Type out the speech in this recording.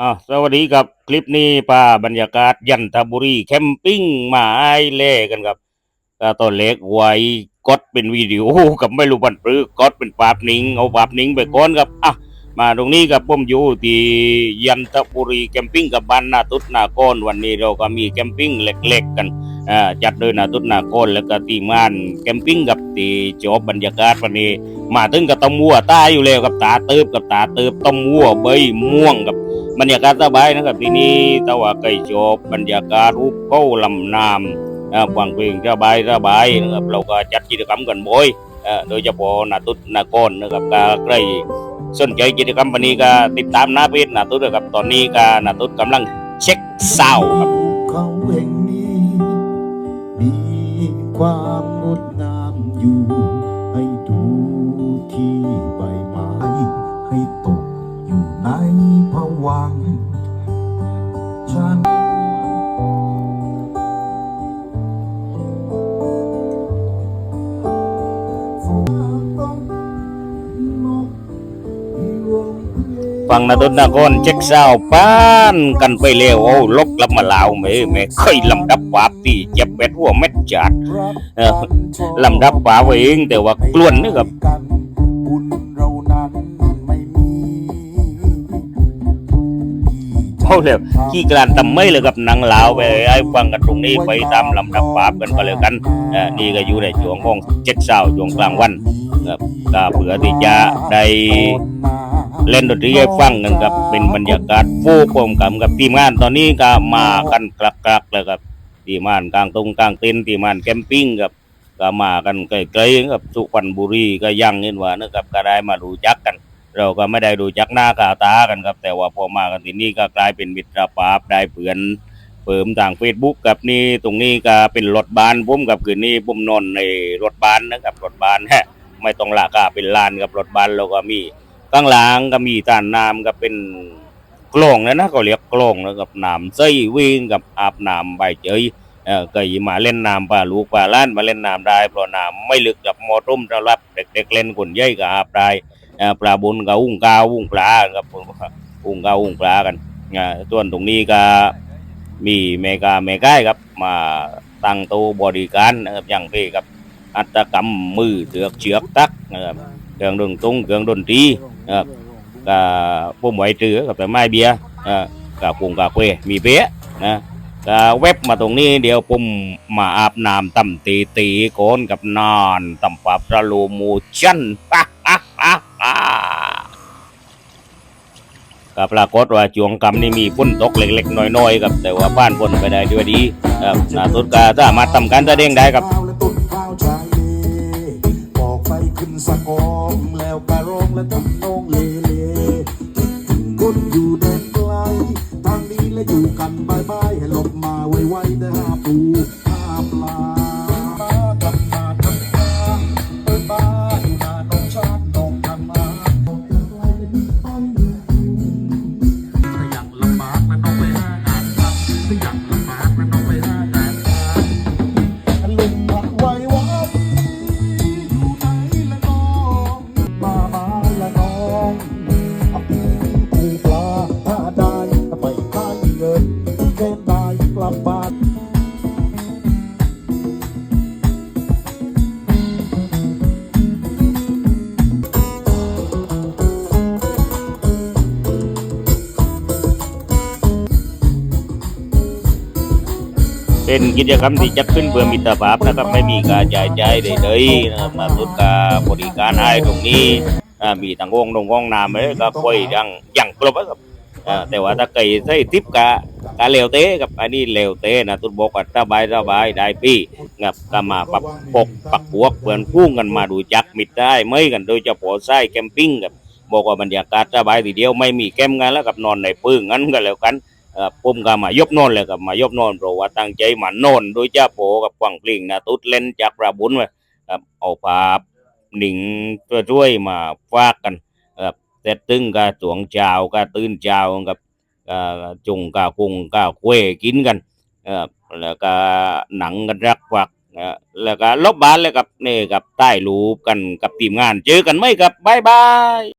อ่าสวัสดีครับคลิปนี้ป้าบรรยากาศยันทบุรีแคมปิ้งมาไอเล่กันครับก็ตอนเล็กไว้กดเป็นวิดีโอกับไม่รู้บันปรื้อกดเป็นภาพนิ่งเอาภาพนิ่งไปก่อนครับอะมาตรงนี้กับผมอยู่ที่ยันทบุรีแคมปิ้งกับบ้านนาตุดนาโกอนวันนี้เราก็มีแคมปิ้งเล็ก ๆ กันอ่าจัดโดยนาตุดนาโกอนแล้วก็ทีมงานแคมปิ้งกับที่จบบรรยากาศวันนี้ มาถึงกับต้มวัวตายอยู่แล้วกับตาเติบกับตาเติบต้มวัวใบม่วงกับ บรรยากาศสบายนะครับที่นี่ต่ว่าใกล้จบบรรยากาศรูปเขาลำน้ำอ่าฟังเพลงสบายสบายนะครับเราก็จัดกิจกรรมกันบ่อยโดยเฉพาะนาตุดนากรนะครับก็ใกล้สนใจกิจกรรมวันนี้ก็ติดตามน้าเพจนาตุดนะครับตอนนี้ก็นาตุดกำลังเช็คเศร้าครับเขาแห่งนี้มีความงดงามอยู่ ฟังนาตุดนากรเช็คเศร้าป้านกันไปเร็วโอ้ลกกลับมาลาวแม่แม่เคยลำดับวาบที่เจ็บเบ็ดหัวเม็ดจัดเออลำดับฝาไว้เองแต่ว่ากล้วนนี่ครับกับเราเอาเลยขี้กลานทำไม่เลยกับนังลาวไปไอ้ฟังกันตรงนี้ไปตามลำดับฝาบกันก็แล้วกันเออนี่ก็อยู่ในช่วงของเจ็ดเศร้าช่วงกลางวันครับก็เผื่อที่จะได้ เล่นดนตรีให้ฟังกันครับเป็นบรรยากาศฟูกลมกับกับทีมงานตอนนี้ก็มากันกลักๆเลยครับทีมงานกลางตรงกลางเต็นท์ทีมงานแคมปิ้งครับก็มากันไกลๆกับสุพรรณบุรีก็ยังเห็นว่านะครับก็ได้มารู้จักกัน เราก็ไม่ได้รู้จักหน้าค่าตากันครับ แต่ว่าพอมากันที่นี่ก็กลายเป็นมิตรภาพได้เพื่อนเปิมทางเฟซบุ๊กกับนี่ตรงนี้ก็เป็นรถบานผมกับคืนนี้ผมนอนในรถบานนะครับรถบานฮะไม่ต้องราคาเป็นล้านกับรถบัสเราก็มี ข้างหลังก็มีตานน้ำก็เป็นกลองนะนะเขาเรียกกลองนะกับน้ำใส่วิ่งกับอาบน้ำใบเจยเออก็มาเล่นน้ำปลาลูกปลาล้านมาเล่นน้ำได้เพราะน้ำไม่ลึกกับมอต้มสำหรับเด็กๆเล่นคนใหญ่ก็อาบได้เอ่อปลาบุญกับอุ้งกาวอุ้งปลาครับผมอุ้งกาวอุ้งปลากันอ่าส่วนตรงนี้ก็มีเมกาเมกายครับ มาตั้งโตัวบริการนะครับอย่างที่ครับอัตกรรมมือเถือกเชือกตักนะครับเครื่องดนตรงเครื่องดนตรี นะครับก็พุ่มไหวเจือกับแต่ไม้เบียร์อ่ากับปุงกาเควมีเป๊ะนะก็เว็บมาตรงนี้เดี๋ยวผมมาอาบน้ำตำตีตีโกนกับนอนตำปรับสโลโมูชันปะปะปะปะก็ปรากฏว่าจวงกรรมนี่มีฝนตกเล็กๆน้อยๆครับแต่ว่าบ้านฝนไปได้ด้วยดีครับนาสุดก็สามารถทำการแสดงได้ครับบอกไปขึ้นสะกอมแล้วกระรองและทำ กันบายบายให้หลบมาไวๆแต่หาปูหาปลากลับมาทำงานเปิดบ้านอยู่หน้าน้องชานน้องทำงานน้องจะไกลและมีไปอยถ้าอยากลำบากแล้วน้องไปหางานทำถ้าอยากลำบากแล้วน้ เป็นกิจกรรมที่จัดขึ้นเพื่อมิตรภาพนะครับไม่มีการจ่ายใจใดๆนะครับมาสุดกาบริการให้ตรงนี้มีทางวงตรงห้องน้ำเลยก็ค่อยยังยังครบครับแต่ว่าถ้าเกิดใช้ทิปกะกะเลวเต้กับอันนี้เลวเต้นะตุนบอกว่าสบายสบายได้พี่งับก็มาปักปกปักพวกเพื่อนพุ่งกันมาดูจักมิตรได้ไม่กันโดยเฉพาะไส้แคมปิ้งกับบอกว่าบรรยากาศสบายทีเดียวไม่มีแคมป์กันแล้วกับนอนในปึ้งงั้นก็แล้วกัน เอ่อผมก็มายบนอนเลยกับมายบนอนเพราะว่าตั้งใจมานอนโดยเจ้าโผกับฟังเพลงนะตุดเล่นจากประบุญไว้ครับเอาภาพหนิงช่วยมาฝากกันครับแต่ตึงก็สวงเจ้าก็ตื่นเจ้ากับจุงกาคุงกาควกินกันแล้วก็หนังกันรักฝักแล้วก็ลบบานเลยกับนี่กับใต้รูปกันกับทีมงาน เจอกันไหมครับบายบาย